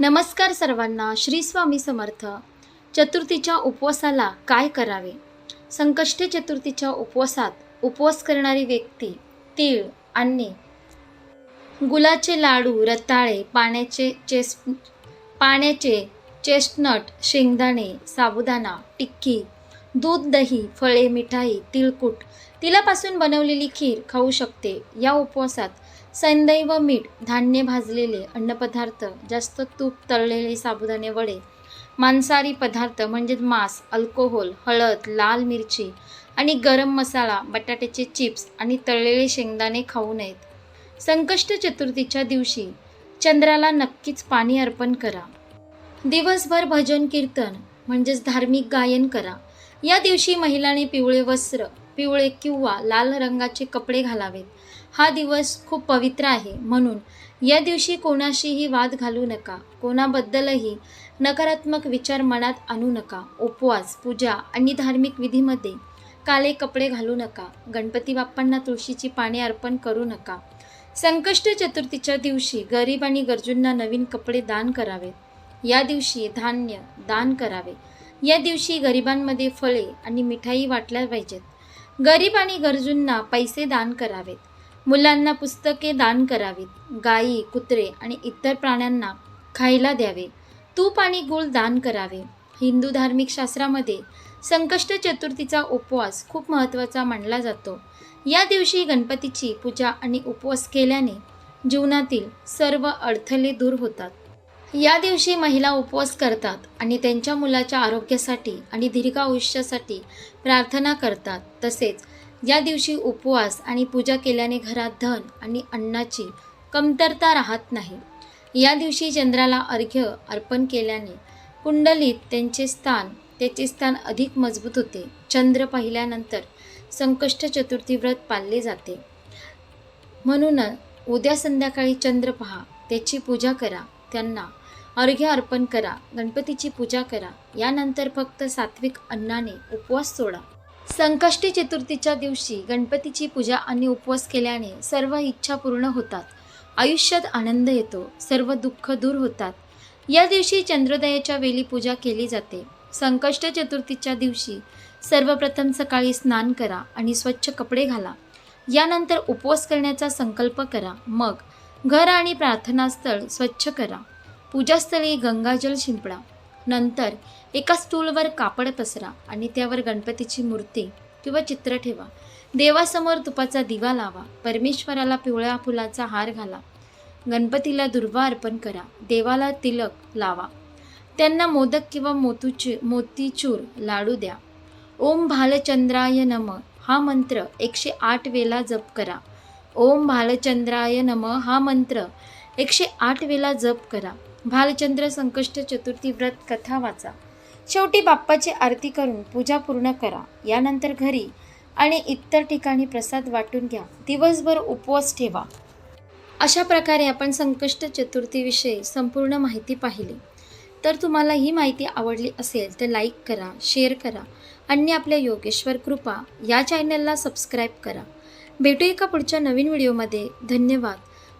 नमस्कार सर्वांना श्री स्वामी समर्थ. चतुर्थीच्या उपवासाला काय करावे? संकष्टी चतुर्थीच्या उपवासात उपवास करणारी व्यक्ती तीळ आणि गुलाचे लाडू रताळे पाण्याचे चेस पाण्याचे चेस्टनट शेंगदाणे साबुदाणा टिक्की दूध दही फळे मिठाई तिळकूट तिलापासून बनवलेली खीर खाऊ शकते. या उपवासात सैंदैव मीठ धान्य भाजलेले अन्नपदार्थ जास्त तूप तळलेले साबुदाणे वडे मांसाहारी पदार्थ म्हणजे मांस अल्कोहोल हळद लाल मिरची आणि गरम मसाला बटाट्याचे चिप्स आणि तळलेले शेंगदाणे खाऊ नयेत. संकष्ट चतुर्थीच्या दिवशी चंद्राला नक्कीच पाणी अर्पण करा. दिवसभर भजन कीर्तन म्हणजेच धार्मिक गायन करा. या दिवशी महिलांनी पिवळे वस्त्र पिवळे किंवा लाल रंगाचे कपडे घालावेत. हा दिवस खूप पवित्र आहे. म्हणून या दिवशी कोणाशीही वाद घालू नका. कोणाबद्दलही नकारात्मक विचार मनात आणू नका. उपवास पूजा आणि धार्मिक विधीमध्ये काले कपडे घालू नका. गणपती बाप्पांना तुळशीची पाने अर्पण करू नका. संकष्ट चतुर्थीच्या दिवशी गरीब आणि गरजूंना नवीन कपडे दान करावेत या दिवशी धान्य दान करावे. या दिवशी गरिबांमध्ये फळे आणि मिठाई वाटल्या पाहिजेत. गरीब आणि गरजूंना पैसे दान करावेत. मुलांना पुस्तके दान करावीत. गायी कुत्रे आणि इतर प्राण्यांना खायला द्यावे. तूप आणि गुळ दान करावे. हिंदू धार्मिक शास्त्रामध्ये संकष्ट चतुर्थीचा उपवास खूप महत्त्वाचा मानला जातो. या दिवशी गणपतीची पूजा आणि उपवास केल्याने जीवनातील सर्व अडथळे दूर होतात. या दिवशी महिला उपवास करतात आणि त्यांच्या मुलाच्या आरोग्यासाठी आणि दीर्घ आयुष्यासाठी प्रार्थना करतात. तसेच या दिवशी उपवास आणि पूजा केल्याने घरात धन आणि अन्नाची कमतरता राहत नाही. या दिवशी चंद्राला अर्घ्य अर्पण केल्याने कुंडलीत त्यांचे स्थान त्याचे स्थान अधिक मजबूत होते. चंद्र पाहिल्यानंतर संकष्ट चतुर्थी व्रत पाळले जाते. म्हणून उद्या संध्याकाळी चंद्र पहा त्याची पूजा करा त्यांना अर्घ्य अर्पण करा गणपतीची पूजा करा यानंतर फक्त सात्विक अन्नाने उपवास सोडा. संकष्टी चतुर्थीच्या दिवशी गणपतीची पूजा आणि उपवास केल्याने सर्व इच्छा पूर्ण होतात. आयुष्यात आनंद येतो सर्व दुःख दूर होतात. या दिवशी चंद्रोदयाच्या वेळी पूजा केली जाते. संकष्ट चतुर्थीच्या दिवशी सर्वप्रथम सकाळी स्नान करा आणि स्वच्छ कपडे घाला. यानंतर उपवास करण्याचा संकल्प करा. मग घर आणि प्रार्थनास्थळ स्वच्छ करा. पूजास्थळी गंगाजल शिंपडा. नंतर एका स्टूलवर कापड पसरा आणि त्यावर गणपतीची मूर्ती किंवा चित्र ठेवा. देवासमोर तुपाचा दिवा लावा. परमेश्वराला पिवळ्या फुलाचा हार घाला. गणपतीला दुर्वा अर्पण करा. देवाला तिलक लावा. त्यांना मोदक किंवा मोतूचे मोतीचूर लाडू द्या. ओम भालचंद्राय नम. हा मंत्र एकशे आठ वेला जप करा. ओम भालचंद्राय नम. हा मंत्र एकशे आठ वेला जप करा. भालचंद्र संकष्ट चतुर्थी व्रत कथा वाचा. शेवटी बाप्पाची आरती करून पूजा पूर्ण करा. यानंतर घरी आणि इतर ठिकाणी प्रसाद वाटून घ्या. दिवसभर उपवास ठेवा. अशा प्रकारे आपण संकष्ट चतुर्थीविषयी संपूर्ण माहिती पाहिली. तर तुम्हाला ही माहिती आवडली असेल तर लाईक करा शेअर करा आणि आपल्या योगेश्वर कृपा या चॅनलला सबस्क्राईब करा. भेटू एका पुढच्या नवीन व्हिडिओमध्ये धन्यवाद.